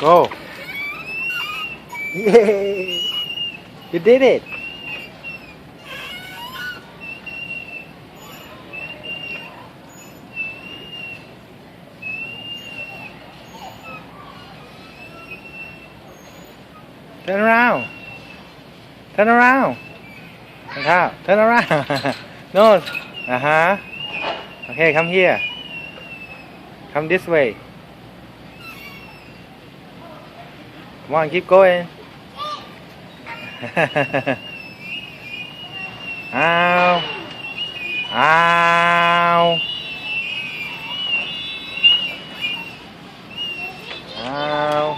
Go. Yay! You did it. Turn around. Turn around. Turn out. Turn around. no. Uh huh. Okay, come here. Come this way. muốn ăn kiếp cố em ao ao ao